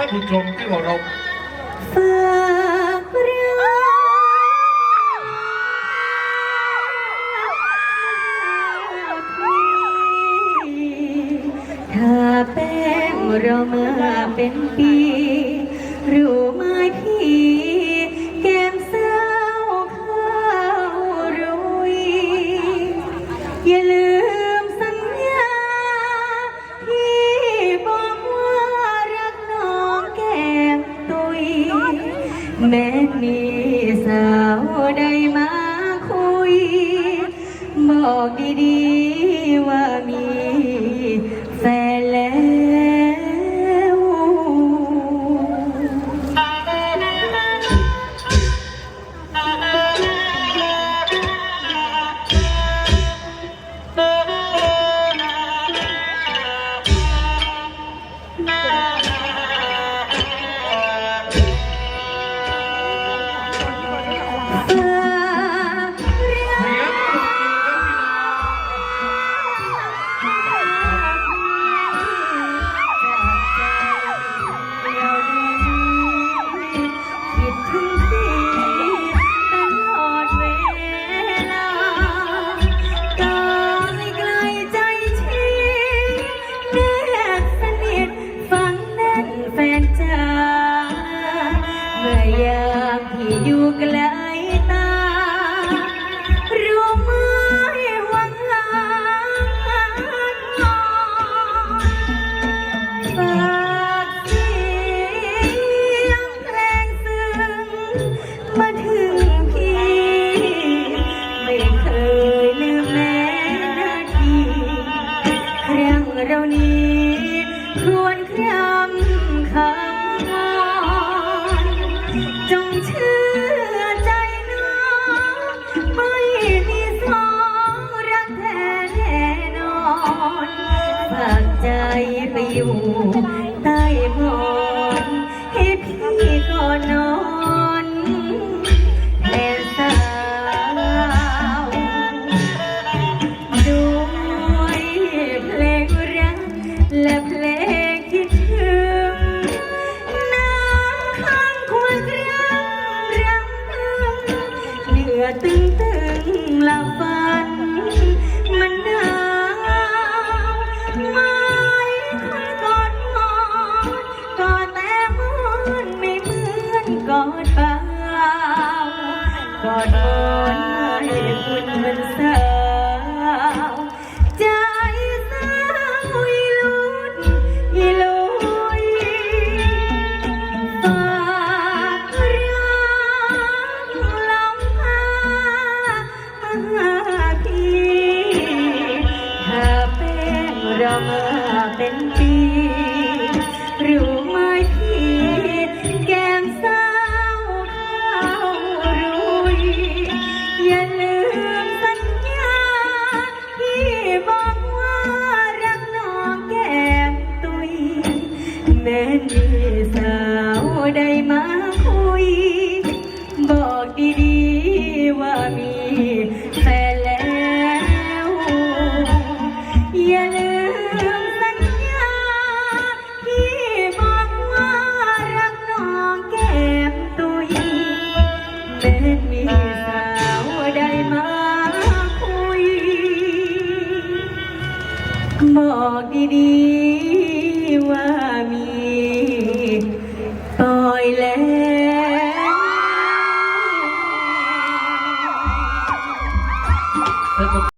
ท่านผู้ชมที่เคารพฝากรักถ้าแป้งเรามาเป็นปีรู้ แม้มีสาวใดมาคุย บอกดีๆว่ามีแฟน ที่อยู่ไกลตา รู้ไหมหวังหาฝากเสียงเพลงซึ้งมาถึงพี่ ไม่เคยลืมแม้นาทีครั้งเรานี้ควรครำคำวอนจง ไปอยู่ใต้หมอนให้พี่ก่อนนอนแทนสาวด้วยเพลงรักและเพลงคิดถึงน้ำข้างควรรำรำพึงเหนือตึงตึงหลับฝัน อดอนให้คุณเหมือนสาวใจสาวอีลุนอีลุยฝากรักลองพามาหาพี่ถ้าเป็นเรามาเป็นปี ดีว่ามีปล่อยแล้ว